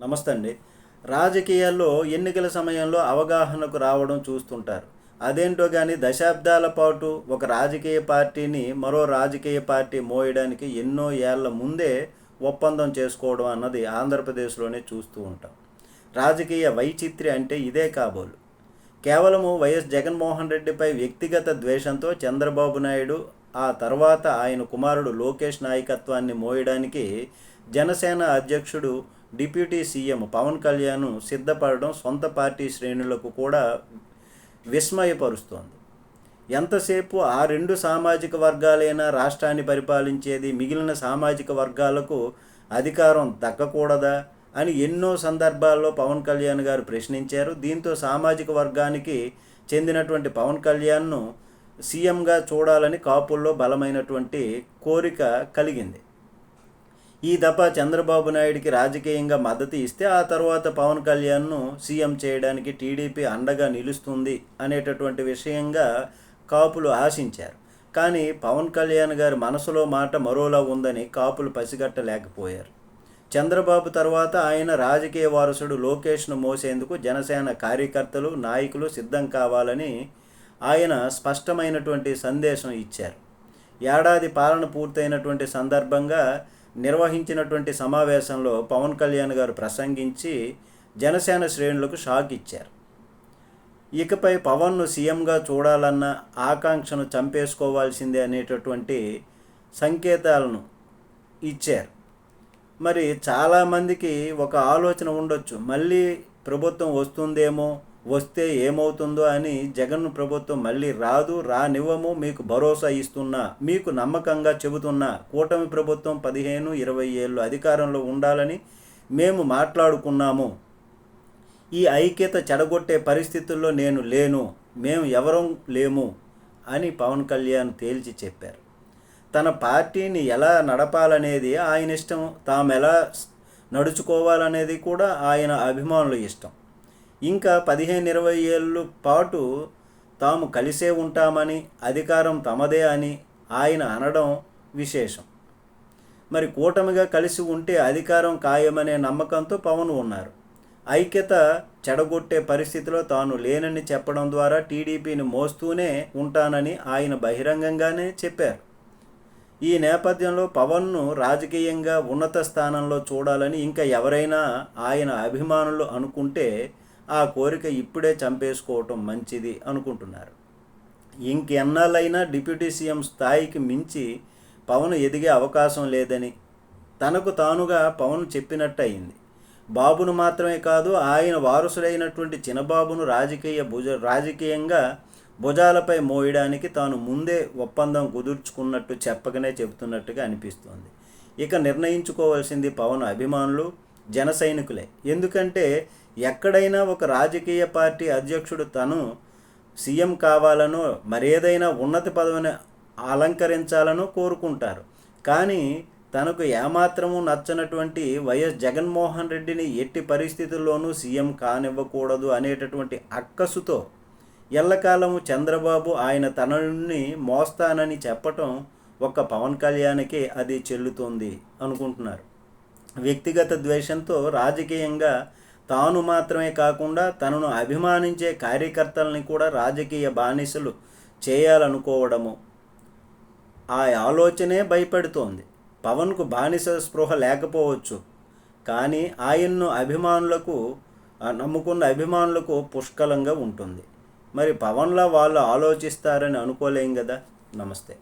నమస్తే అండి రాజకీయాల్లో ఎన్నికల సమయంలో అవగాహనకు రావడం చూస్తుంటారు. అదేంటో కానీ దశాబ్దాల పాటు ఒక రాజకీయ పార్టీని మరో రాజకీయ పార్టీ మోయడానికి ఎన్నో ఏళ్ళ ముందే ఒప్పందం చేసుకోవడం అన్నది ఆంధ్రప్రదేశ్లోనే చూస్తూ ఉంటాం. రాజకీయ వైచిత్రి అంటే ఇదే కాబోలు. కేవలము వైఎస్ జగన్మోహన్ రెడ్డిపై వ్యక్తిగత ద్వేషంతో చంద్రబాబు నాయుడు ఆ తర్వాత ఆయన కుమారుడు లోకేష్ నాయకత్వాన్ని మోయడానికి జనసేన అధ్యక్షుడు డిప్యూటీ సీఎం పవన్ కళ్యాణ్ సిద్ధపడడం సొంత పార్టీ శ్రేణులకు కూడా విస్మయపరుస్తోంది. ఎంతసేపు ఆ రెండు సామాజిక వర్గాలైనా రాష్ట్రాన్ని పరిపాలించేది మిగిలిన సామాజిక వర్గాలకు అధికారం దక్కకూడదా అని ఎన్నో సందర్భాల్లో పవన్ కళ్యాణ్ గారు ప్రశ్నించారు. దీంతో సామాజిక వర్గానికి చెందినటువంటి పవన్ కళ్యాణ్ను సీఎంగా చూడాలని కాపుల్లో బలమైనటువంటి కోరిక కలిగింది. ఈ దఫా చంద్రబాబు నాయుడికి రాజకీయంగా మద్దతు ఇస్తే ఆ తర్వాత పవన్ కళ్యాణ్ను సీఎం చేయడానికి టీడీపీ అండగా నిలుస్తుంది అనేటటువంటి విషయంగా కాపులు ఆశించారు. కానీ పవన్ కళ్యాణ్ గారి మనసులో మాట మరోలా ఉందని కాపులు పసిగట్టలేకపోయారు. చంద్రబాబు తర్వాత ఆయన రాజకీయ వారసుడు లోకేష్ను మోసేందుకు జనసేన కార్యకర్తలు నాయకులు సిద్ధం కావాలని ఆయన స్పష్టమైనటువంటి సందేశం ఇచ్చారు. ఏడాది పాలన పూర్తయినటువంటి సందర్భంగా నిర్వహించినటువంటి సమావేశంలో పవన్ కళ్యాణ్ గారు ప్రసంగించి జనసేన శ్రేణులకు షాక్ ఇచ్చారు. ఇకపై పవన్ను సీఎంగా చూడాలన్న ఆకాంక్షను చంపేసుకోవాల్సిందే అనేటటువంటి సంకేతాలను ఇచ్చారు. మరి చాలామందికి ఒక ఆలోచన ఉండొచ్చు. మళ్ళీ ప్రభుత్వం వస్తుందేమో వస్తే ఏమవుతుందో అని జగన్ ప్రభుత్వం మళ్ళీ రాదు రానివ్వము మీకు భరోసా ఇస్తున్నా మీకు నమ్మకంగా చెబుతున్నా కూటమి ప్రభుత్వం పదిహేను ఇరవై ఏళ్ళు అధికారంలో ఉండాలని మేము మాట్లాడుకున్నాము. ఈ ఐక్యత చెడగొట్టే పరిస్థితుల్లో నేను లేను మేము ఎవరం లేము అని పవన్ కళ్యాణ్ తేల్చి చెప్పారు. తన పార్టీని ఎలా నడపాలనేది ఆయన ఇష్టం తాము ఎలా నడుచుకోవాలనేది కూడా ఆయన అభిమానుల ఇష్టం. ఇంకా పదిహేను ఇరవై ఏళ్ళు పాటు తాము కలిసే ఉంటామని అధికారం తమదే అని ఆయన అనడం విశేషం. మరి కూటమిగా కలిసి ఉంటే అధికారం ఖాయమనే నమ్మకంతో పవన్ ఉన్నారు. ఐక్యత చెడగొట్టే పరిస్థితిలో తాను లేనని చెప్పడం ద్వారా టీడీపీని మోస్తూనే ఉంటానని ఆయన బహిరంగంగానే చెప్పారు. ఈ నేపథ్యంలో పవన్ను రాజకీయంగా ఉన్నత స్థానంలో చూడాలని ఇంకా ఎవరైనా ఆయన అభిమానులు అనుకుంటే ఆ కోరిక ఇప్పుడే చంపేసుకోవటం మంచిది అనుకుంటున్నారు. ఇంకెన్నాళ్ళైనా డిప్యూటీ సీఎం స్థాయికి మించి పవన్ ఎదిగే అవకాశం లేదని తనకు తానుగా పవన్ చెప్పినట్టు అయింది బాబును మాత్రమే కాదు ఆయన వారసుడైనటువంటి చిన్నబాబును రాజకీయ భుజ రాజకీయంగా భుజాలపై మోయడానికి తాను ముందే ఒప్పందం కుదుర్చుకున్నట్టు చెప్పకనే చెబుతున్నట్టుగా అనిపిస్తోంది. ఇక నిర్ణయించుకోవాల్సింది పవన్ అభిమానులు జన సైనికులే ఎందుకంటే ఎక్కడైనా ఒక రాజకీయ పార్టీ అధ్యక్షుడు తను సీఎం కావాలనో మరేదైనా ఉన్నత పదవిని అలంకరించాలనో కోరుకుంటారు. కానీ తనకు ఏమాత్రము నచ్చనటువంటి వైఎస్ జగన్మోహన్ రెడ్డిని ఎట్టి పరిస్థితుల్లోనూ సీఎం కానివ్వకూడదు అనేటటువంటి అక్కసుతో ఎల్లకాలము చంద్రబాబు ఆయన తనని మోస్తానని చెప్పటం ఒక్క పవన్ కళ్యాణ్కే అది చెల్లుతుంది అనుకుంటున్నారు. వ్యక్తిగత ద్వేషంతో రాజకీయంగా తాను మాత్రమే కాకుండా తనను అభిమానించే కార్యకర్తలని కూడా రాజకీయ బానిసలు చేయాలనుకోవడము. ఆ ఆలోచనే భయపెడుతోంది. పవన్కు బానిస స్పృహ లేకపోవచ్చు. కానీ ఆయన్ను అభిమానులకు నమ్ముకున్న అభిమానులకు పుష్కలంగా ఉంటుంది. మరి పవన్లా వాళ్ళు ఆలోచిస్తారని అనుకోలేం కదా నమస్తే.